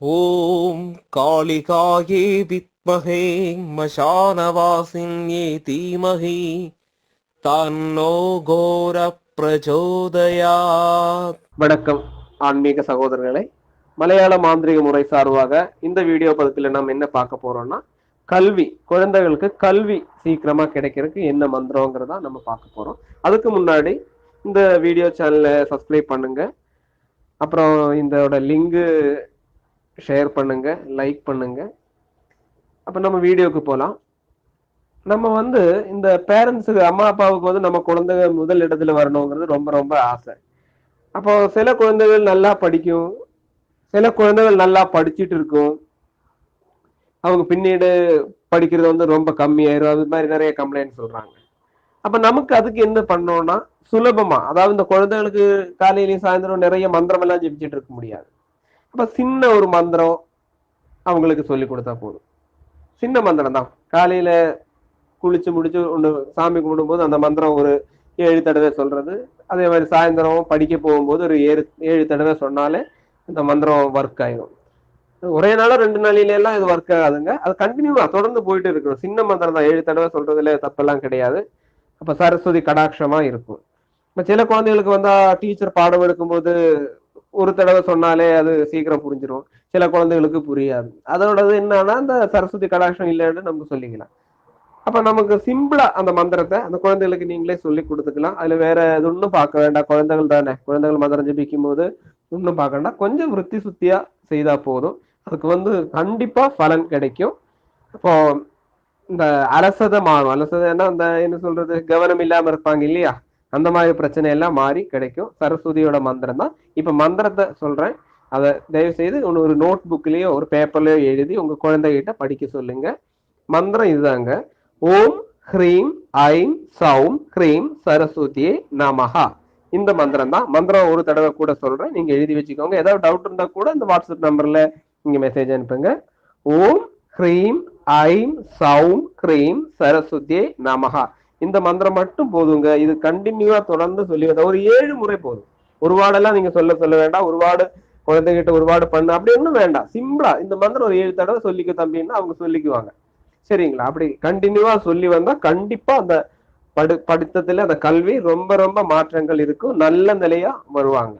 ஓம் காளிகாயே வித்மகே மசானவாசின்யே தீமகி தன்னோ கோர பிரச்சோதயா வணக்கம் ஆன்மீக சகோதரர்களை. மலையாள மாந்திரிக முறை சார்பாக இந்த வீடியோ பதத்தில் நாம் என்ன பார்க்க போறோம்னா கல்வி குழந்தைகளுக்கு கல்வி சீக்கிரமா கிடைக்கிறதுக்கு என்ன மந்திரங்கிறதா நம்ம பார்க்க போறோம். அதுக்கு முன்னாடி இந்த வீடியோ சேனலை சப்ஸ்கிரைப் பண்ணுங்க. அப்புறம் இதோட லிங்கு ஷேர் பண்ணுங்க லைக் பண்ணுங்க. அப்போ நம்ம வீடியோவுக்கு போகலாம் நம்ம வந்து இந்த பேரண்ட்ஸுக்கு அம்மா அப்பாவுக்கு வந்து நம்ம குழந்தைங்க முதல் இடத்துல வரணுங்கிறது ரொம்ப ரொம்ப ஆசை. அப்போ சில குழந்தைகள் நல்லா படிக்கும். சில குழந்தைகள் நல்லா படிச்சுட்டு இருக்கும். அவங்க பின்னீடு படிக்கிறது வந்து ரொம்ப கம்மியாயிரும். அது மாதிரி நிறைய கம்ப்ளைண்ட் சொல்றாங்க. அப்ப நமக்கு அதுக்கு என்ன பண்ணோம்னா சுலபமா அதாவது இந்த குழந்தைகளுக்கு காலையிலயும் சாயந்தரம் நிறைய மந்திரம் எல்லாம் ஜெபிச்சுட்டு இருக்க முடியாது. அப்ப சின்ன ஒரு மந்திரம் அவங்களுக்கு சொல்லி கொடுத்தா போதும். சின்ன மந்திரம் தான். காலையில குளிச்சு முடிச்சு ஒண்ணு சாமி கும்பிடும்போது அந்த மந்திரம் ஒரு ஏழு தடவை சொல்றது. அதே மாதிரி சாயந்தரம் படிக்க போகும்போது ஒரு ஏழு ஏழு தடவை சொன்னாலே இந்த மந்திரம் ஒர்க் ஆயிடும் ஒரே நாளோ ரெண்டு நாளில எல்லாம் இது ஒர்க் ஆகாதுங்க. அது கண்டினியூவா தொடர்ந்து போயிட்டு இருக்கணும் சின்ன மந்திரம் தான். ஏழு தடவை சொல்றதுல தப்பெல்லாம் கிடையாது. அப்ப சரஸ்வதி கடாட்சமா இருக்கும். இப்ப சில குழந்தைகளுக்கு வந்தா டீச்சர் பாடம் எடுக்கும்போது ஒரு தடவை சொன்னாலே அது சீக்கிரம் புரிஞ்சிடும் சில குழந்தைகளுக்கு புரியாது. அதோடது என்னன்னா அந்த சரஸ்வதி கடாட்சம் இல்லைன்னு நம்ம சொல்லிக்கலாம். அப்ப நமக்கு சிம்பிளா அந்த மந்திரத்தை அந்த குழந்தைகளுக்கு நீங்களே சொல்லி கொடுத்துக்கலாம். அதுல வேற எது ஒன்றும் பார்க்க வேண்டாம். குழந்தைகள் தானே. குழந்தைகள் மந்திரம் ஜபிக்கும் போது ஒன்றும் பார்க்க வேண்டாம். கொஞ்சம் விருத்தி சுத்தியா செய்தா போதும். அதுக்கு வந்து கண்டிப்பா பலன் கிடைக்கும். இப்போ இந்த அலசத மாறும் அலசதைன்னா அந்த என்ன சொல்றது கவனம் இல்லாம இருப்பாங்க இல்லையா? அந்த மாதிரி பிரச்சனை எல்லாம் மாறி கிடைக்கும். சரஸ்வதியோட மந்திரம் தான். இப்ப மந்திரத்தை சொல்றேன். அதை தயவு செய்து ஒன்று ஒரு நோட் புக்லயோ ஒரு பேப்பர்லயோ எழுதி உங்க குழந்தைகிட்ட படிக்க சொல்லுங்க. மந்திரம் இதுதாங்க. ஓம் ஹ்ரீம் ஐம் சௌம் ஹ்ரீம் சரஸ்வதியே நமஹா. இந்த மந்திரம் தான். மந்திரம் ஒரு தடவை கூட சொல்றேன். நீங்க எழுதி வச்சுக்கோங்க. ஏதாவது டவுட் இருந்தா கூட இந்த வாட்ஸ்அப் நம்பர்ல நீங்க மெசேஜ் அனுப்புங்க. ஓம் ஹ்ரீம் ஐம் சௌம் ஹ்ரீம் சரஸ்வதியே நமஹா. இந்த மந்திரம் மட்டும் போதுங்க. இது கண்டினியூவா தொடர்ந்து சொல்லி வந்த ஒரு ஏழு முறை போதும். ஒரு வார்டெல்லாம் நீங்க சொல்ல சொல்ல வேண்டாம். ஒரு வார்டு குழந்தைகிட்ட ஒரு வார்டு பண்ணு. அப்படி ஒன்றும் வேண்டாம். சிம்பிளா இந்த மந்திரம் ஒரு ஏழு தடவை சொல்லிக்க தம்பின்னா அவங்க சொல்லிக்குவாங்க. சரிங்களா? அப்படி கண்டினியூவா சொல்லி வந்தா கண்டிப்பா அந்த படு படித்ததுல அந்த கல்வி ரொம்ப ரொம்ப மாற்றங்கள் இருக்கும். நல்ல நிலையா வருவாங்க.